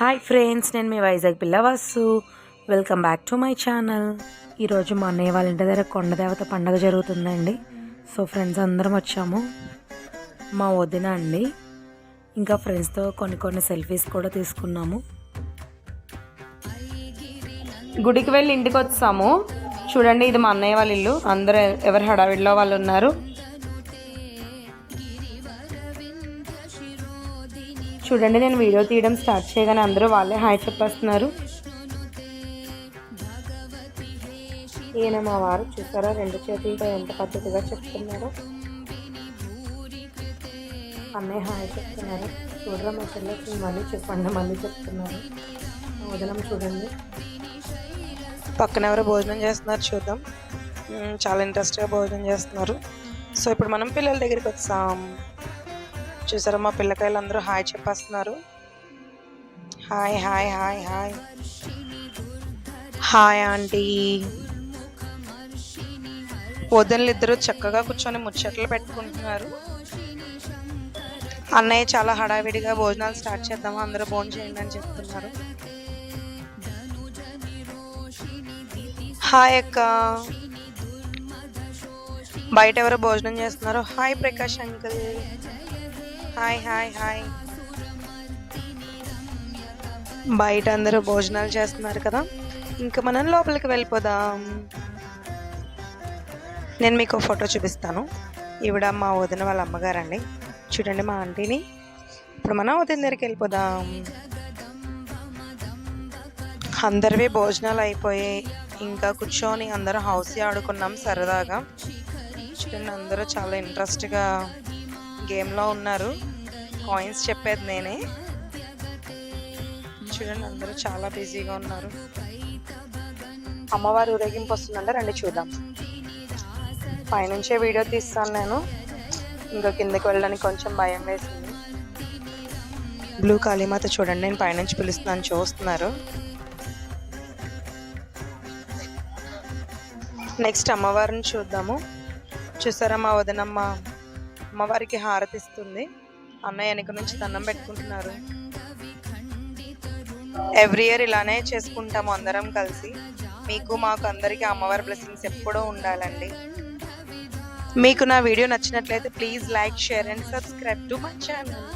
Hi friends నేను మీ Vizag పిల్లవాసు. Welcome back to my channel ఈరోజు మా అన్నయ్య వాళ్ళ ఇంటి దగ్గర కొండదేవత పండగ జరుగుతుందండి. సో ఫ్రెండ్స్ అందరం వచ్చాము. మా వదిన అండి ఇంకా ఫ్రెండ్స్తో కొన్ని కొన్ని సెల్ఫీస్ కూడా తీసుకున్నాము. గుడికి వెళ్ళి ఇంటికి వచ్చాము. చూడండి ఇది మా అన్నయ్య వాళ్ళ ఇల్లు. అందరూ ఎవరి హడావిడిలో వాళ్ళు ఉన్నారు. చూడండి నేను వీడియో తీయడం స్టార్ట్ చేయగానే అందరూ వాళ్ళే హాయ్ చెప్పేస్తున్నారు. ఈయన మా వారు చూసారా రెండు చేతులతో ఎంత పద్ధతిగా చెప్తున్నారు. అన్నయ్య హాయ్ చెప్తున్నారు. చూడరా మా చెల్లెకి మళ్ళీ చెప్పండి మళ్ళీ చెప్తున్నారు. మా వదనం చూడండి. పక్కన ఎవరో భోజనం చేస్తున్నారు చూద్దాం. చాలా ఇంట్రెస్ట్గా భోజనం చేస్తున్నారు. సో ఇప్పుడు మనం పిల్లల దగ్గరికి వచ్చాం. చూసారా? మా పిల్లకాయలు అందరూ హాయ్ చెప్పేస్తున్నారు. Hi hi hi hi. Hi aunty. వదనలు ఇద్దరు చక్కగా కూర్చొని ముచ్చట్లు పెట్టుకుంటున్నారు. అన్నయ్య చాలా హడావిడిగా భోజనాలు స్టార్ట్ చేద్దామా అందరూ భోజనం చేయండి అని చెప్తున్నారు. హాయ్ అక్క. బయట ఎవరో భోజనం చేస్తున్నారు. Hi Prakash uncle. Hi hi hi. బయట అందరూ భోజనాలు చేస్తున్నారు కదా. ఇంకా మనం లోపలికి వెళ్ళిపోదాం. నేను మీకు ఫోటో చూపిస్తాను. ఈవిడ మా వదిన వాళ్ళ అమ్మగారండి. చూడండి మా ఆంటీని. ఇప్పుడు మనం వదిన దగ్గరికి వెళ్ళిపోదాం. అందరివి భోజనాలు అయిపోయాయి. ఇంకా కూర్చొని అందరూ హౌస్ ఆడుకున్నాం సరదాగా. చూడండి అందరూ చాలా ఇంట్రెస్ట్గా. గేమ్లో ఉన్నారు. కాయిన్స్ చెప్పేది నేనే. చూడండి అందరూ చాలా బిజీగా ఉన్నారు. అమ్మవారి ఊరేగింపు వస్తుందంటే రండి చూద్దాం. పైనుంచే వీడియో తీస్తాను నేను. ఇంకా కిందకి వెళ్ళడానికి కొంచెం భయం వేసింది. బ్లూ కాళీమాత చూడండి నేను పైనుంచి పిలుస్తున్నాను చూస్తున్నారు. నెక్స్ట్ అమ్మవారిని చూద్దాము. చూసారా మా వదినమ్మ? అమ్మవారికి హారతిస్తుంది. అన్నయ్య వెనక నుంచి దండం పెట్టుకుంటున్నారు. ఎవ్రీ ఇయర్ ఇలానే చేసుకుంటాము అందరం కలిసి. మీకు మాకు అందరికీ అమ్మవారి బ్లెస్సింగ్స్ ఎప్పుడూ ఉండాలండి. మీకు నా వీడియో నచ్చినట్లయితే please like share and subscribe to my channel